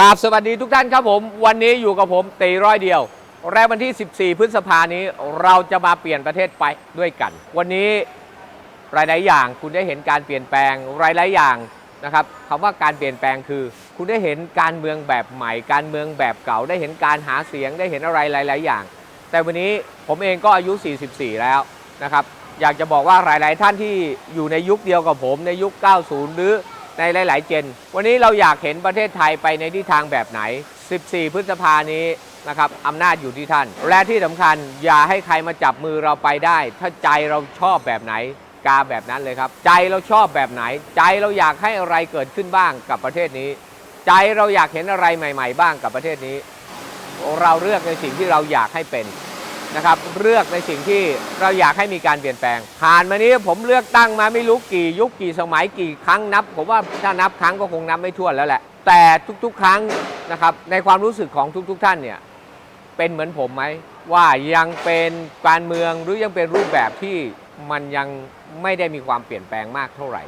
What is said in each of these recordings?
กราบสวัสดีทุกท่านครับผม วันนี้อยู่กับผมตีร้อยเดียวและวันที่ 14 พฤษภานี้เราจะมาเปลี่ยนประเทศไปด้วยกัน วันนี้หลายๆอย่างคุณได้เห็นการเปลี่ยนแปลงหลายๆอย่างนะครับคำว่าการเปลี่ยนแปลงคือ คุณได้เห็นการเมืองแบบใหม่ การเมืองแบบเก่าได้เห็นการหาเสียงได้เห็นอะไรหลาย ๆ อย่าง แต่วันนี้ผมเองก็อายุ 44 แล้วนะครับอยากจะบอกว่าหลาย ๆ ท่านที่อยู่ในยุคเดียวกับผมในยุค 90 หรือ ในหลาย ๆ เจน วันนี้เราอยากเห็นประเทศไทยไปในทิศทางแบบไหน 14 พฤษภานี้นะครับอำนาจอยู่ที่ท่าน และที่สำคัญอย่าให้ใครมาจับมือเราไปได้ ถ้าใจเราชอบแบบไหนกาแบบนั้นเลยครับ ใจเราชอบแบบไหน ใจเราอยากให้อะไรเกิดขึ้นบ้างกับประเทศนี้ ใจเราอยากเห็นอะไรใหม่ ๆ บ้างกับประเทศนี้ เราเลือกในสิ่งที่เราอยากให้เป็น นะครับเลือกในสิ่งที่เราอยากให้มีการเปลี่ยนแปลง ผ่านมานี้ผมเลือกตั้งมาไม่รู้กี่ยุคกี่สมัยกี่ครั้งนับ ผมว่าถ้านับครั้งก็คงนับไม่ถ้วนแล้วแหละ แต่ทุกๆ ครั้งนะครับในความรู้สึกของทุก ๆ ท่านเนี่ยเป็นเหมือนผมไหมว่ายังเป็นการเมืองหรือยังเป็นรูปแบบที่มันยังไม่ได้มีความเปลี่ยนแปลงมากเท่าไหร่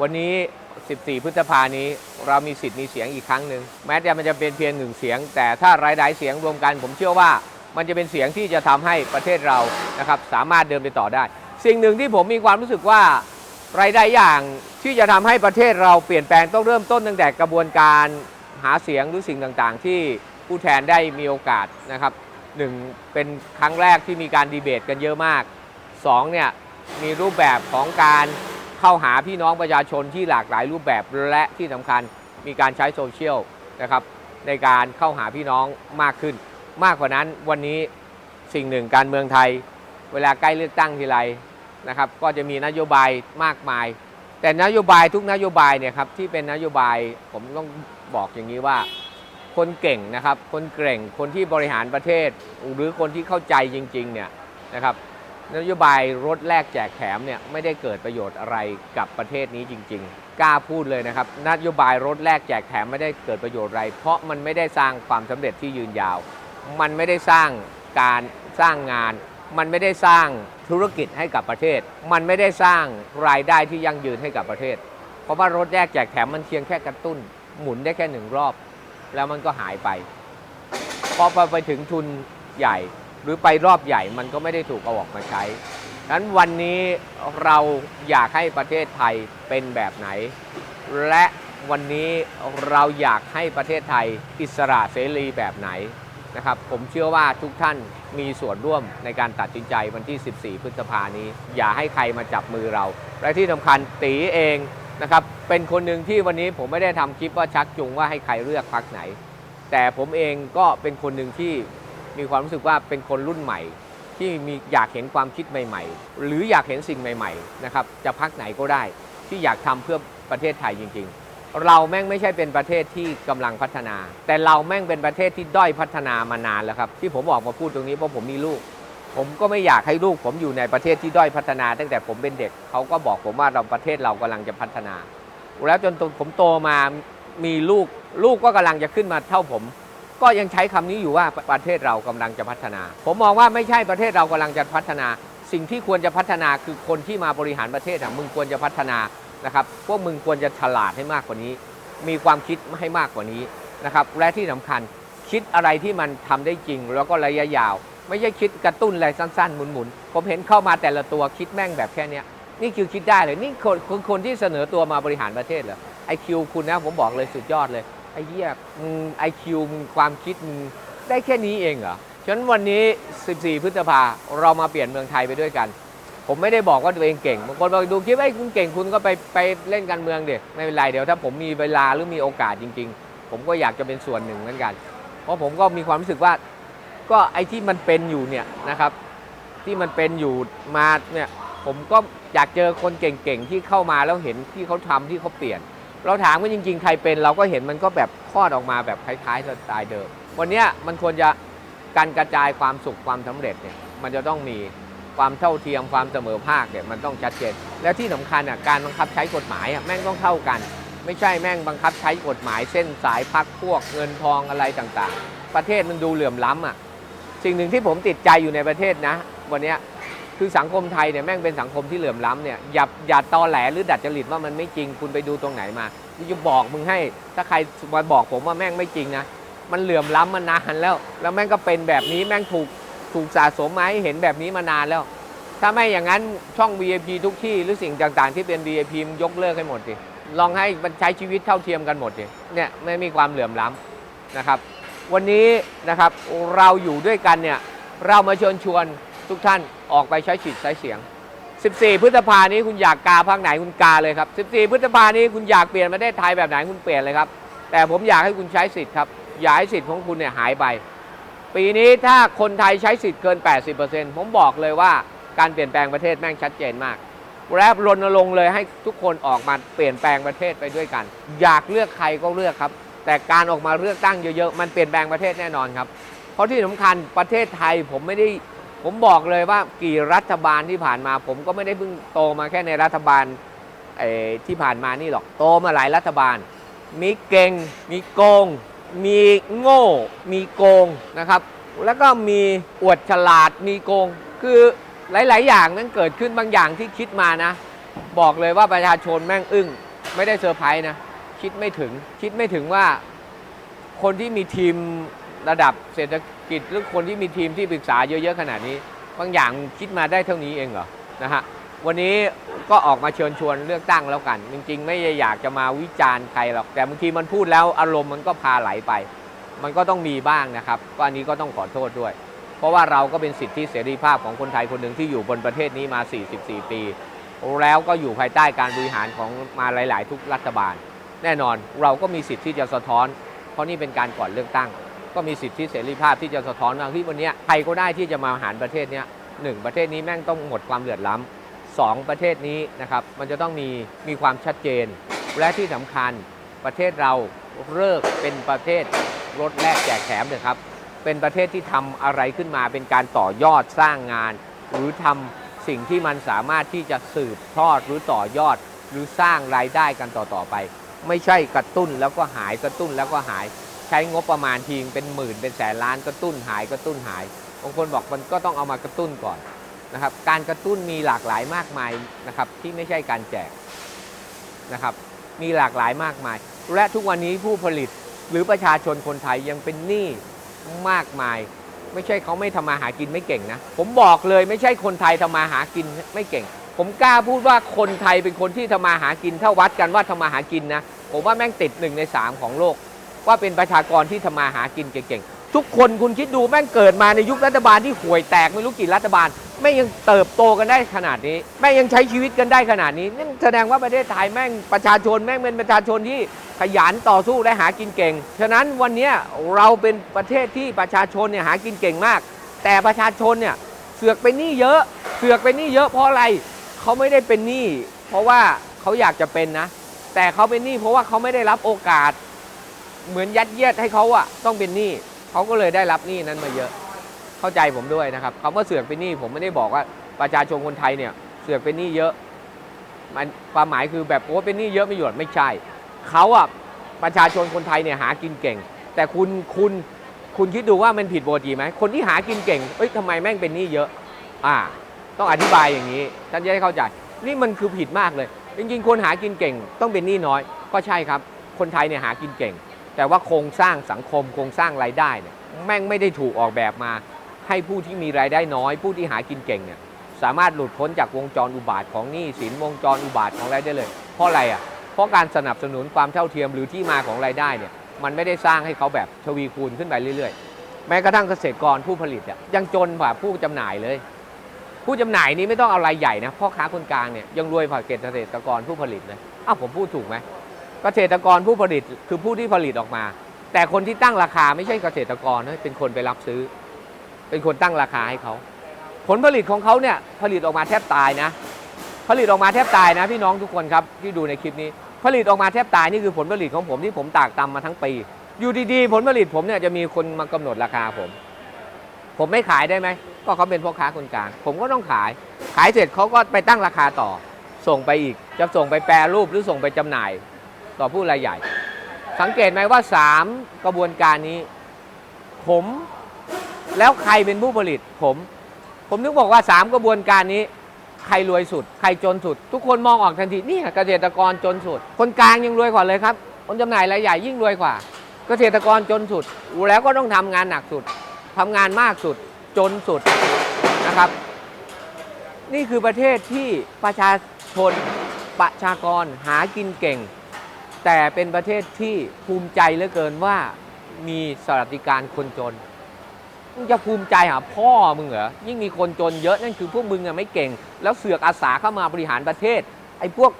วันนี้ 14 พฤษภานี้เรามีสิทธิ์มีเสียงอีกครั้งหนึ่งแม้แต่มันจะเป็นเพียงหนึ่งเสียง แต่ถ้ารายได้เสียงรวมกันผมเชื่อว่า มันจะเป็นเสียงที่จะทำให้ประเทศเรานะครับสามารถเดินไปต่อได้ สิ่งหนึ่งที่ผมมีความรู้สึกว่ารายได้อย่างที่จะทำให้ประเทศเราเปลี่ยนแปลงต้องเริ่มต้นตั้งแต่กระบวนการหาเสียงหรือสิ่งต่างๆ ที่ผู้แทนได้มีโอกาสนะครับหนึ่งเป็นครั้งแรกที่มีการดีเบตกันเยอะมากสองเนี่ยมีรูปแบบของการเข้าหาพี่น้องประชาชนที่หลากหลายรูปแบบและที่สำคัญมีการใช้โซเชียลนะครับในการเข้าหาพี่น้องมากขึ้น มากกว่านั้นวันนี้สิ่งหนึ่งการเมืองไทย เวลาใกล้เลือกตั้งทีไรนะครับ ก็จะมีนโยบายมากมาย แต่นโยบายทุกนโยบายเนี่ยครับที่เป็นนโยบายผมต้องบอกอย่างนี้ว่า คนเก่งนะครับ คนเก่งคนที่บริหารประเทศ หรือคนที่เข้าใจจริงๆเนี่ยนะครับนโยบายรถแลกแจกแถมเนี่ยไม่ได้เกิดประโยชน์อะไรกับประเทศนี้จริง ๆ กล้าพูดเลยนะครับนโยบายรถแลกแจกแถมไม่ได้เกิดประโยชน์อะไร เพราะมันไม่ได้สร้างความสำเร็จที่ยืนยาว มันไม่ได้สร้างการสร้างงาน มันไม่ได้สร้างธุรกิจให้กับประเทศ มันไม่ได้สร้างรายได้ที่ยั่งยืนให้กับประเทศ เพราะว่ารถแลกแจกแถมมันเพียงแค่กระตุ้น หมุนได้แค่หนึ่งรอบ แล้วมันก็หายไปพอไปถึงทุนใหญ่ หรือไปรอบใหญ่มันก็ไม่ได้ถูกเอาออกมาใช้ดังนั้นวันนี้เราอยากให้ประเทศไทยเป็นแบบไหน และวันนี้เราอยากให้ประเทศไทยอิสระเสรีแบบไหน นะครับผมเชื่อว่าทุกท่านมีส่วนร่วมในการตัดสินใจวันที่ 14 พฤษภานี้ อย่าให้ใครมาจับมือเรา และที่สำคัญตีเองนะครับเป็นคนหนึ่งที่วันนี้ผมไม่ได้ทำคลิปว่าชักจูงว่าให้ใครเลือกพรรคไหน แต่ผมเองก็เป็นคนหนึ่งที่มีความรู้สึกว่าเป็นคนรุ่นใหม่ ที่มีอยากเห็นความคิดใหม่ๆ หรืออยากเห็นสิ่งใหม่ๆนะครับจะพักไหนก็ได้ที่อยากทำเพื่อประเทศไทยจริง ๆ เราแม่งไม่ใช่เป็นประเทศที่กำลังพัฒนา แต่เราแม่งเป็นประเทศที่ด้อยพัฒนามานานแล้วครับ ที่ผมออกมาพูดตรงนี้เพราะผมมีลูก ผมก็ไม่อยากให้ลูก ผมอยู่ในประเทศที่ด้อยพัฒนา ตั้งแต่ผมเป็นเด็กเขาก็บอกผมว่าเราประเทศเรากำลังจะพัฒนา แล้วจนผมโตมามีลูก ลูกก็กำลังจะขึ้นมาเท่าผม ก็ยังใช้คำนี้อยู่ว่าประเทศเรากำลังจะพัฒนา ผมมองว่าไม่ใช่ประเทศเรากำลังจะพัฒนา สิ่งที่ควรจะพัฒนาคือคนที่มาบริหารประเทศอะมึงควรจะพัฒนา นะครับพวกมึงควรจะฉลาดให้มากกว่านี้ มีความคิดให้มากกว่านี้นะครับและที่สำคัญคิดอะไรที่มันทำได้จริง แล้วก็ระยะยาว ไม่ใช่คิดกระตุ้นอะไรสั้นๆ หมุนๆ ผมเห็นเข้ามาแต่ละตัวคิดแม่งแบบแค่นี้นี่คือคิดได้เลยนี่คนคนคนที่เสนอตัวมาบริหารประเทศเหรอไอคิวคุณนะผมบอกเลยสุดยอดเลยไอ้เหี้ยมึงไอคิวมึงความคิดมึงได้แค่นี้เองเหรอฉะนั้นวันนี้ 14 พฤษภาเรามาเปลี่ยนเมืองไทยไปด้วยกัน ผมไม่ได้บอกว่าตัวเองเก่งบางคนบอกดูคลิปไอ้คุณเก่งคุณก็ไปไปเล่นการเมืองเด็กไม่เป็นไรเดี๋ยวถ้าผมมีเวลาหรือมีโอกาสจริง ๆ ผมก็อยากจะเป็นส่วนหนึ่งเหมือนกัน เพราะผมก็มีความรู้สึกว่า ก็ไอ้ที่มันเป็นอยู่เนี่ยนะครับ ที่มันเป็นอยู่มาเนี่ยผมก็อยากเจอคนเก่งๆที่เข้ามาแล้วเห็นที่เขาทำที่เขาเปลี่ยน เราถามว่าจริง ๆ ใครเป็นเราก็เห็นมันก็แบบคลอดออกมาแบบคล้ายๆสไตล์เดิม วันนี้มันควรจะการกระจายความสุขความสำเร็จเนี่ยมันจะต้องมี ความเท่าเทียมความเสมอภาคเนี่ยมันต้องชัดเจนและที่สำคัญอะการบังคับใช้กฎหมายอะแม่งต้องเท่ากัน ไม่ใช่แม่งบังคับใช้กฎหมายเส้นสายพักพวกเงินทองอะไรต่างๆ ประเทศมันดูเหลื่อมล้ำอะสิ่งหนึ่งที่ผมติดใจอยู่ในประเทศนะ วันนี้คือสังคมไทยเนี่ยแม่งเป็นสังคมที่เหลื่อมล้ำเนี่ยอย่าอย่าตอแหลหรือดัดจริตว่ามันไม่จริงคุณไปดูตรงไหนมาที่จะบอกมึงให้ ถ้าใครมาบอกผมว่าแม่งไม่จริงนะมันเหลื่อมล้ำมานานแล้ว แล้วแม่งก็เป็นแบบนี้แม่งถูก ถูกสะสมมาให้เห็นแบบนี้มานานแล้ว ถ้าไม่อย่างนั้นช่อง VIP ทุกที่หรือสิ่งต่างๆ ที่เป็น VIP มันยกเลิกให้หมดดิลองให้มันใช้ชีวิตเท่าเทียมกันหมดดิเนี่ยไม่มีความเหลื่อมล้ำนะครับ วันนี้นะครับเราอยู่ด้วยกันเนี่ยเรามาเชิญชวนทุกท่านออกไปใช้สิทธิ์ใช้เสียง 14 พฤษภานี้คุณอยากกาพักไหนคุณกาเลยครับ 14 พฤษภานี้คุณอยากเปลี่ยนประเทศไทยแบบไหนคุณเปลี่ยนเลยครับ แต่ผมอยากให้คุณใช้สิทธิ์ครับ อย่าให้สิทธิ์ของคุณเนี่ยหายไป ปีนี้ถ้าคนไทยใช้สิทธิ์เกิน 80%ผมบอกเลยว่าการเปลี่ยนแปลงประเทศแม่งชัดเจนมากและรณรงค์เลยให้ทุกคนออกมาเปลี่ยนแปลงประเทศไปด้วยกัน อยากเลือกใครก็เลือกครับ แต่การออกมาเลือกตั้งเยอะๆ มันเปลี่ยนแปลงประเทศแน่นอนครับ เพราะที่สำคัญประเทศไทยผมไม่ได้ผมบอกเลยว่ากี่รัฐบาลที่ผ่านมา ผมก็ไม่ได้เพิ่งโตมาแค่ในรัฐบาลที่ผ่านมานี่หรอกโตมาหลายรัฐบาล มีเก่งมีโกง มีโง่ มีโกงนะครับ แล้วก็มีอวดฉลาด มีโกง คือหลาย ๆ อย่างนั้นเกิดขึ้นบางอย่างที่คิดมานะ บอกเลยว่าประชาชนแม่งอึ้ง ไม่ได้เซอร์ไพรส์นะ คิดไม่ถึง คิดไม่ถึงว่าคนที่มีทีมระดับเศรษฐกิจหรือคนที่มีทีมที่ปรึกษาเยอะ ๆ ขนาดนี้ บางอย่างคิดมาได้เท่านี้เองเหรอ นะฮะ วันนี้ก็ออกมาเชิญชวนเลือกตั้งแล้วกัน จริง ๆ ไม่ได้อยากจะมาวิจารณ์ใครหรอกแต่บางทีมันพูดแล้วอารมณ์มันก็พาไหลไป มันก็ต้องมีบ้างนะครับก็อันนี้ก็ต้องขอโทษด้วย เพราะว่าเราก็เป็นสิทธิเสรีภาพของคนไทยคนหนึ่งที่อยู่บนประเทศนี้มา 44 ปี แล้วก็อยู่ภายใต้การบริหารของมาหลาย ๆ ทุกรัฐบาล แน่นอนเราก็มีสิทธิ์ที่จะสะท้อน เพราะนี่เป็นการก่อนเลือกตั้ง ก็มีสิทธิเสรีภาพที่จะสะท้อนว่าที่วันนี้ใครก็ได้ที่จะมาหารประเทศนี้หนึ่งประเทศนี้แม่งต้องหมดความเหลื่อมล้ำ สองประเทศนี้นะครับมันจะต้องมีมีความชัดเจน และที่สำคัญประเทศเราเลิกเป็นประเทศรถแลกแจกแถมเถอะครับ เป็นประเทศที่ทำอะไรขึ้นมาเป็นการต่อยอดสร้างงาน หรือทำสิ่งที่มันสามารถที่จะสืบทอดหรือต่อยอด หรือสร้างรายได้กันต่อๆไป ไม่ใช่กระตุ้นแล้วก็หายกระตุ้นแล้วก็หาย ใช้งบประมาณทีงเป็นหมื่นเป็นแสนล้านกระตุ้นหายกระตุ้นหายบางคนบอกมันก็ต้องเอามากระตุ้นก่อน นะครับ การกระตุ้นมีหลากหลายมากมายนะครับที่ไม่ใช่การแจกนะครับ มีหลากหลายมากมาย และทุกวันนี้ผู้ผลิตหรือประชาชนคนไทยยังเป็นหนี้มากมาย ไม่ใช่เขาไม่ทำมาหากินไม่เก่งนะ ผมบอกเลยไม่ใช่คนไทยทำมาหากินไม่เก่ง ผมกล้าพูดว่าคนไทยเป็นคนที่ทำมาหากินถ้าวัดกันว่าทำมาหากินนะผมว่าแม่งติดหนึ่งในสามของโลก ว่าเป็นประชากรที่ทำมาหากินเก่งๆ ทุกคนคุณคิดดูแม่งเกิดมาในยุครัฐบาลที่ห่วยแตกไม่รู้กี่รัฐบาล แม่งยังเติบโตกันได้ขนาดนี้ แม่งยังใช้ชีวิตกันได้ขนาดนี้นั่นแสดงว่าประเทศไทยแม่งประชาชนแม่งเป็นประชาชนที่ขยันต่อสู้และหากินเก่ง ฉะนั้นวันนี้เราเป็นประเทศที่ประชาชนเนี่ยหากินเก่งมาก แต่ประชาชนเนี่ยเสือกเป็นหนี้เยอะ เสือกเป็นหนี้เยอะเพราะอะไรเขาไม่ได้เป็นหนี้เพราะว่าเขาอยากจะเป็นนะ แต่เขาเป็นหนี้เพราะว่าเขาไม่ได้รับโอกาส เหมือนยัดเยียดให้เขาอะต้องเป็นหนี้ เขาก็เลยได้รับหนี้นั้นมาเยอะ เข้าใจผมด้วยนะครับคำว่าเสือกเป็นหนี้ผมไม่ได้บอกว่าประชาชนคนไทยเนี่ยเสือกเป็นหนี้เยอะมันความหมายคือแบบโอ้เป็นหนี้เยอะไม่หยุดไม่ใช่เขาอะประชาชนคนไทยเนี่ยหากินเก่ง แต่คุณคุณคุณคิดดูว่ามันผิดปกติไหมคนที่หากินเก่งเอ้ยทำไมแม่งเป็นหนี้เยอะ อ่า ต้องอธิบายอย่างนี้ท่านจะได้เข้าใจนี่มันคือผิดมากเลย จริงๆคนหากินเก่ง ต้องเป็นหนี้น้อย ก็ใช่ครับ คนไทยเนี่ยหากินเก่ง แต่ว่าโครงสร้างสังคมโครงสร้างรายได้เนี่ยแม่งไม่ได้ถูกออกแบบมา ให้ผู้ที่มีรายได้น้อย ผู้ที่หากินเก่งเนี่ยสามารถหลุดพ้นจากวงจรอุบาทของหนี้สินวงจรอุบาทของรายได้เลย เพราะอะไรอะเพราะการสนับสนุนความเท่าเทียมหรือที่มาของรายได้เนี่ยมันไม่ได้สร้างให้เขาแบบทวีคูณขึ้นไปเรื่อยๆ แม้กระทั่งเกษตรกรผู้ผลิตอะยังจนกว่าผู้จำหน่ายเลย ผู้จำหน่ายนี้ไม่ต้องเอารายใหญ่นะพ่อค้าคนกลางเนี่ยยังรวยกว่าเกษตรกรผู้ผลิตเลยอ้าวผมพูดถูกไหม เกษตรกรผู้ผลิตคือผู้ที่ผลิตออกมา แต่คนที่ตั้งราคาไม่ใช่เกษตรกรนะเป็นคนไปรับซื้อ เป็นคนตั้งราคาให้เขาผลผลิตของเขาเนี่ยผลิตออกมาแทบตายนะ ผลิตออกมาแทบตายนะ พี่น้องทุกคนครับที่ดูในคลิปนี้ ผลิตออกมาแทบตายนี่คือผลผลิตของผมที่ผมตากตำมาทั้งปี อยู่ดีๆผลผลิตผมเนี่ยจะมีคนมากำหนดราคาผม ผมไม่ขายได้ไหมก็เขาเป็นพ่อค้าคนกลางผมก็ต้องขาย ขายเสร็จเขาก็ไปตั้งราคาต่อ ส่งไปอีกจะส่งไปแปรรูปหรือส่งไปจำหน่าย ต่อผู้รายใหญ่ สังเกตไหมว่า 3 กระบวนการนี้ ผม แล้วใครเป็นผู้ผลิตผม ผมนึกบอกว่า 3 กระบวนการนี้ ใครรวยสุด ใครจนสุด ทุกคนมองออกทันทีนี่เกษตรกรจนสุด คนกลางยังรวยกว่าเลยครับคนจำหน่ายรายใหญ่ยิ่งรวยกว่า เกษตรกรจนสุดแล้วก็ต้องทำงานหนักสุดทำงานมากสุดจนสุดนะครับ นี่คือประเทศที่ประชาชนประชากรหากินเก่ง แต่เป็นประเทศที่ภูมิใจเหลือเกินว่ามีสวัสดิการคนจน มึงจะภูมิใจหาพ่อมึงเหรอ ยิ่งมีคนจนเยอะนั่นคือพวกมึงอะไม่เก่ง แล้วเสือกอาสาเข้ามาบริหารประเทศ ไอ้พวก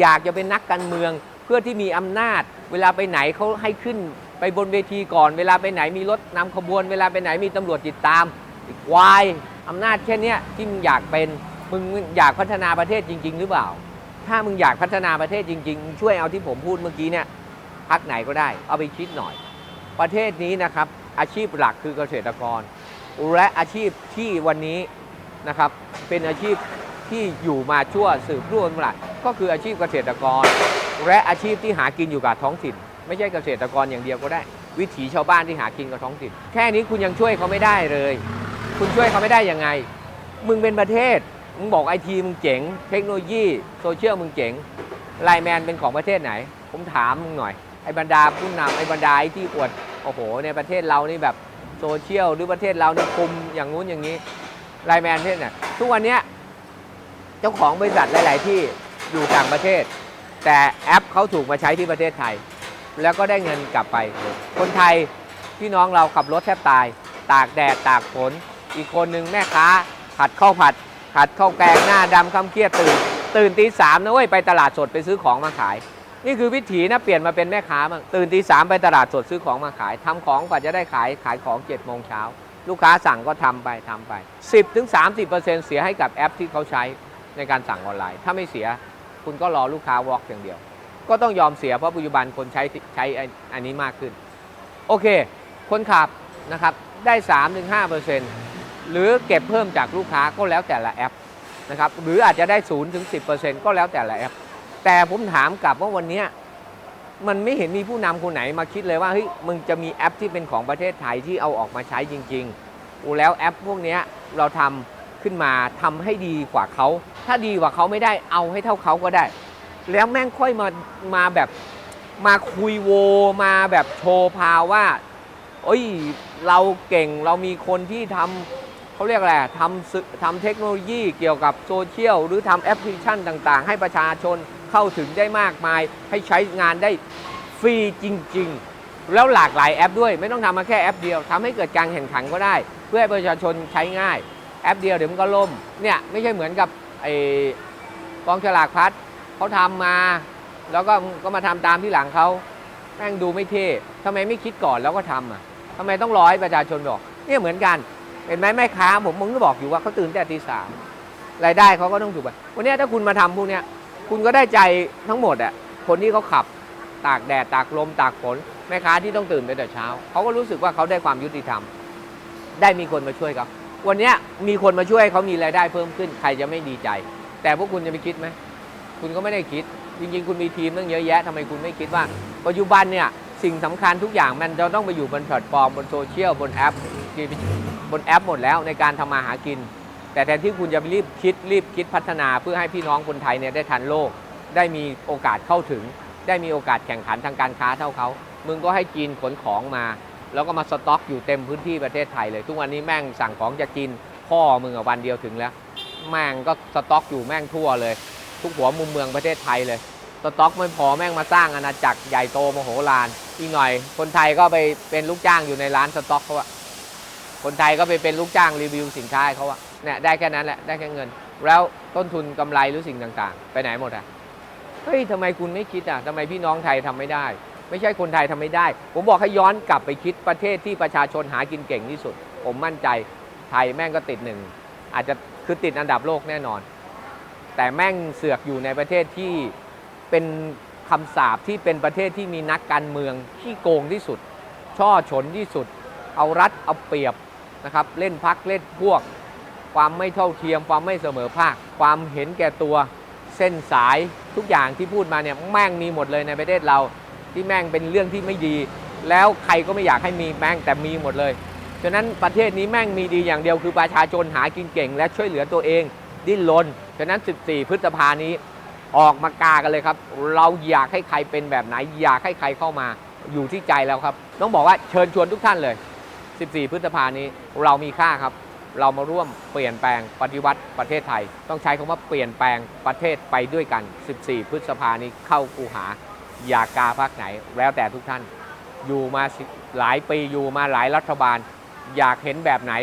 อยากจะเป็นนักการเมืองเพื่อที่มีอำนาจ เวลาไปไหนเขาให้ขึ้นไปบนเวทีก่อน เวลาไปไหนมีรถนำขบวน เวลาไปไหนมีตำรวจติดตามควายอำนาจแค่นี้ที่มึงอยากเป็น มึงอยากพัฒนาประเทศจริง ๆ หรือเปล่า ถ้ามึงอยากพัฒนาประเทศจริง ๆ ช่วยเอาที่ผมพูดเมื่อกี้เนี่ยพักไหนก็ได้ เอาไปคิดหน่อย ประเทศนี้นะครับ อาชีพหลักคือเกษตรกร และอาชีพที่วันนี้นะครับ เป็นอาชีพที่อยู่มาชั่วสืบรุ่นมาก็คืออาชีพเกษตรกร และอาชีพที่หากินอยู่กับท้องถิ่น ไม่ใช่เกษตรกรอย่างเดียวก็ได้ วิถีชาวบ้านที่หากินกับท้องถิ่น แค่นี้คุณยังช่วยเขาไม่ได้เลย คุณช่วยเขาไม่ได้ยังไง มึงเป็นประเทศ มึงบอกไอทีมึงเจ๋ง เทคโนโลยีโซเชียลมึงเจ๋งไลแมนเป็นของประเทศไหน ผมถามมึงหน่อย ไอบรรดาผู้นำไอบรรดาไอที่อวด โอ้โห ในประเทศเรานี่แบบโซเชียลหรือประเทศเรานี่คุมอย่างงู้นอย่างนี้ไลแมนประเทศไหนทุกวันนี้เจ้าของบริษัทหลาย ๆ ที่อยู่ต่างประเทศ แต่แอปเขาถูกมาใช้ที่ประเทศไทย แล้วก็ได้เงินกลับไป คนไทยพี่น้องเราขับรถแทบตาย ตากแดดตากฝนอีกคนหนึ่งแม่ค้าผัดข้าวผัด ผัดข้าวแกงหน้าดำคำเครียดตื่น ตื่นตีสามนะเว้ยไปตลาดสดไปซื้อของมาขาย นี่คือวิถีนะเปลี่ยนมาเป็นแม่ค้าบ้างตื่นตีสามไปตลาดสดซื้อของมาขายทำของกว่าจะได้ขายขายของ7จ็ดโมงเช้าลูกค้าสั่งก็ทำไปทำไป 10-30%ถึง30%เสียให้กับแอปที่เขาใช้ในการสั่งออนไลน์ ถ้าไม่เสียคุณก็รอลูกค้าวอล์กอย่างเดียว ก็ต้องยอมเสียเพราะปัจจุบันคนใช้ใช้อันนี้มากขึ้น โอเค คนขับนะครับได้ 3-5% หรือเก็บเพิ่มจากลูกค้าก็แล้วแต่ละแอปนะครับหรืออาจจะได้0ถึง10%ก็แล้วแต่ละแอป แต่ผมถามกลับว่าวันนี้มันไม่เห็นมีผู้นำคนไหนมาคิดเลยว่าเฮ้ยมึงจะมีแอปที่เป็นของประเทศไทยที่เอาออกมาใช้จริงๆอูแล้วแอปพวกนี้เราทำขึ้นมาทำให้ดีกว่าเขา ถ้าดีกว่าเขาไม่ได้เอาให้เท่าเขาก็ได้ แล้วแม่งค่อยมามาแบบมาคุยโวมาแบบโชว์พาว่าเอ้ยเราเก่งเรามีคนที่ทำ เขาเรียกอะไรทำสื่อทำเทคโนโลยีเกี่ยวกับโซเชียลหรือทำแอปพลิเคชันต่างๆ ให้ประชาชนเข้าถึงได้มากมาย ให้ใช้งานได้ฟรีจริง ๆ แล้วหลากหลายแอปด้วย ไม่ต้องทำมาแค่แอปเดียวทำให้เกิดการแข่งขันก็ได้ เพื่อให้ประชาชนใช้ง่าย แอปเดียวเดี๋ยวมันก็ล่มเนี่ยไม่ใช่เหมือนกับไอ้กองฉลากพัดเขาทำมา แล้วก็ก็มาทำตามที่หลังเขาแม่งดูไม่เท่ทำไมไม่คิดก่อนแล้วก็ทำอะทำไมต้องรอให้ประชาชนบอกเนี่ยเหมือนกัน เห็นไหมแม่ค้าผมมึงก็บอกอยู่ว่าเขาตื่นแต่ตีสามรายได้เขาก็ต้องถูกไปวันนี้ถ้าคุณมาทำพวกเนี้ยคุณก็ได้ใจทั้งหมดอะคนที่เขาขับตากแดดตากลมตากฝนแม่ค้าที่ต้องตื่นแต่เช้าเขาก็รู้สึกว่าเขาได้ความยุติธรรม ได้มีคนมาช่วยเขาวันนี้มีคนมาช่วยเขามีรายได้เพิ่มขึ้น ใครจะไม่ดีใจ แต่พวกคุณจะไปคิดไหมคุณก็ไม่ได้คิด จริงๆ คุณมีทีมตั้งเยอะแยะทำไมคุณไม่คิดว่า ปัจจุบันเนี่ยสิ่งสำคัญทุกอย่างมันจะต้องไปอยู่บนแพลตฟอร์มบนโซเชียลบนแอป บนแอปหมดแล้วในการทำมาหากิน แต่แทนที่คุณจะไปรีบคิดรีบคิดพัฒนาเพื่อให้พี่น้องคนไทยเนี่ยได้ทันโลก ได้มีโอกาสเข้าถึง ได้มีโอกาสแข่งขันทางการค้าเท่าเขามึงก็ให้จีนขนของมา แล้วก็มาสต็อกอยู่เต็มพื้นที่ประเทศไทยเลย ทุกวันนี้แม่งสั่งของจากจีนพ่อมึงอะวันเดียวถึงแล้ว แม่งก็สต็อกอยู่แม่งทั่วเลย ทุกหัวมุมเมืองประเทศไทยเลยสต็อกไม่พอแม่งมาสร้างอาณาจักรใหญ่โตมโหฬารอีกหน่อย คนไทยก็ไปเป็นลูกจ้างอยู่ในร้านสต็อกเขาอะ คนไทยก็ไปเป็นลูกจ้างรีวิวสินค้าเขาอะเนี่ยได้แค่นั้นแหละได้แค่เงิน แล้วต้นทุนกำไรหรือสิ่งต่างๆ ไปไหนหมดอะเฮ้ยทำไมคุณไม่คิดอะทำไมพี่น้องไทยทำไม่ได้ ไม่ใช่คนไทยทำไม่ได้ ผมบอกให้ย้อนกลับไปคิดประเทศที่ประชาชนหากินเก่งที่สุด ผมมั่นใจไทยแม่งก็ติดหนึ่งอาจจะคือติดอันดับโลกแน่นอน แต่แม่งเสือกอยู่ในประเทศที่เป็นคำสาปที่เป็นประเทศที่มีนักการเมืองที่โกงที่สุด ช่อฉนที่สุด เอารัดเอาเปรียบ นะครับเล่นพักเล่นพวก ความไม่เท่าเทียม ความไม่เสมอภาค ความเห็นแก่ตัวเส้นสายทุกอย่างที่พูดมาเนี่ยแม่งมีหมดเลยในประเทศเรา ที่แม่งเป็นเรื่องที่ไม่ดี แล้วใครก็ไม่อยากให้มีแม่งแต่มีหมดเลยฉะนั้นประเทศนี้แม่งมีดีอย่างเดียวคือประชาชนหากินเก่ง และช่วยเหลือตัวเองดิ้นรนฉะนั้น 14 พฤษภานี้ออกมากากันเลยครับ เราอยากให้ใครเป็นแบบไหน อยากให้ใครเข้ามาอยู่ที่ใจแล้วครับ ต้องบอกว่าเชิญชวนทุกท่านเลย 14 พฤษภานี้เรามีค่าครับ เรามาร่วมเปลี่ยนแปลงปฏิวัติประเทศไทย ต้องใช้คำว่าเปลี่ยนแปลงประเทศไปด้วยกัน 14 พฤษภานี้เข้ากูหาอยากกาพักไหน แล้วแต่ทุกท่าน อยู่มาหลายปีอยู่มาหลายรัฐบาล อยากเห็นแบบไหน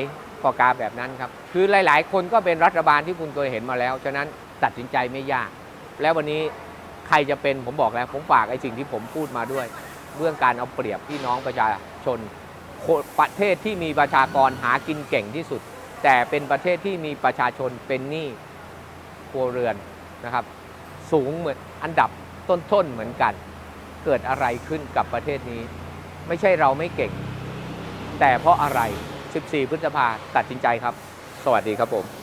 ก็กาแบบนั้นครับ คือหลาย ๆ คนก็เป็นรัฐบาลที่คุณเคยเห็นมาแล้ว ฉะนั้นตัดสินใจไม่ยาก แล้ววันนี้ใครจะเป็นผมบอกแล้ว ผมฝากไอ้สิ่งที่ผมพูดมาด้วย เรื่องการเอาเปรียบพี่น้องประชาชน ประเทศที่มีประชากรหากินเก่งที่สุด แต่เป็นประเทศที่มีประชาชนเป็นหนี้ครัวเรือนนะครับ สูงเหมือนอันดับต้นๆเหมือนกัน เกิดอะไรขึ้นกับประเทศนี้ ไม่ใช่เราไม่เก่ง แต่เพราะอะไร 14 พฤษภาตัดสินใจครับ สวัสดีครับผม